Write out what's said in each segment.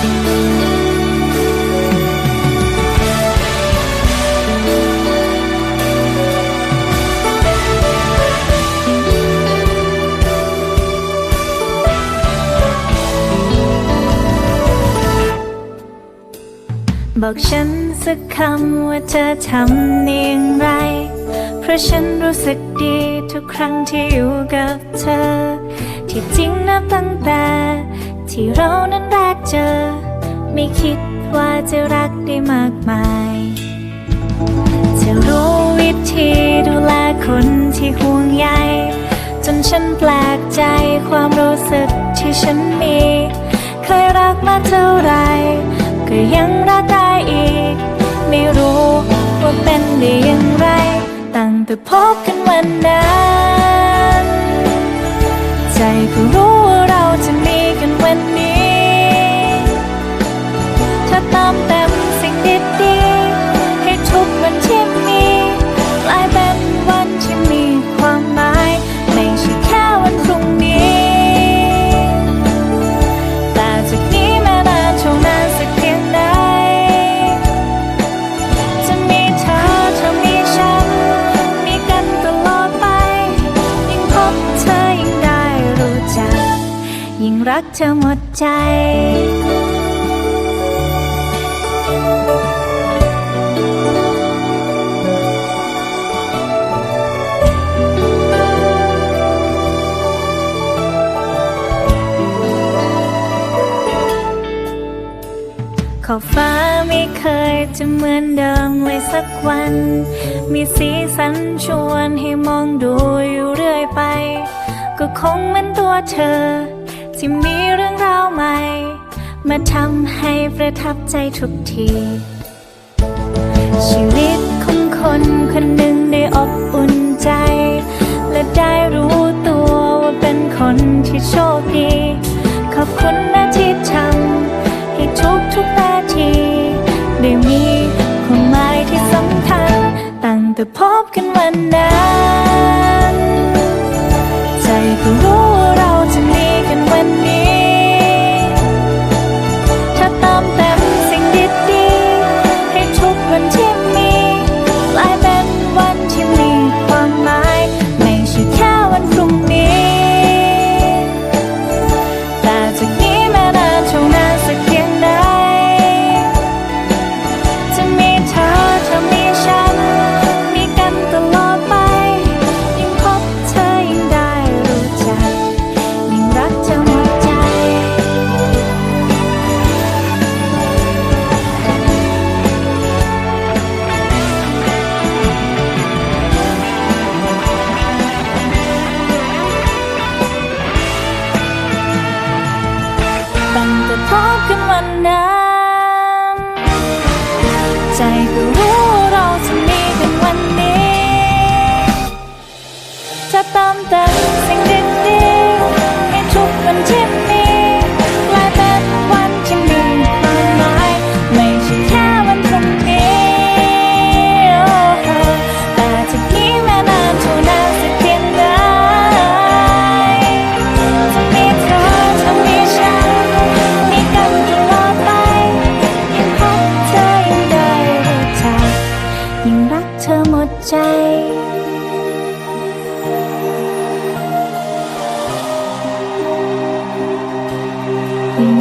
บอกฉันสักคำว่าเธอทำได้อย่างไร เพราะฉันรู้สึกดีทุกครั้งที่อยู่กับเธอ ที่จริงนับตั้งแต่ ที่เรานั้นแรกเจอ ไม่คิดว่าจะรักได้มากมายจะรู้วิธีดูแลคนที่ห่วงใยจนฉันแปลกใจความรู้สึกที่ฉันมี เคยรักมาเท่าไหรก็ยังรักได้อีก ไม่รู้ว่าเป็นได้อย่างไร ตั้งแต่พบกันวันนั้น ใจก็รู้ว่าเราจะ เธอหมดใจขอบฟ้าไม่เคยจะเหมือนเดิมเลยสักวัน มีสีสันชวนให้มองดูอยู่เรื่อยไป ก็คงเหมือนตัวเธอ ที่มีเรื่องราวใหม่ มาทำให้ประทับใจทุกที ชีวิตของคนคนหนึ่งได้อบอุ่นใจ และได้รู้ตัวว่าเป็นคนที่โชคดี ขอบคุณนะที่ทำให้ทุกทุกนาที ได้มีความหมายที่สำคัญตั้งแต่พบกัน พบกันวันนั้น ใจก็รู้ว่าเราจะมีกันวันนี้ จะตามเต็ม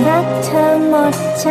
รักเธอหมดใจ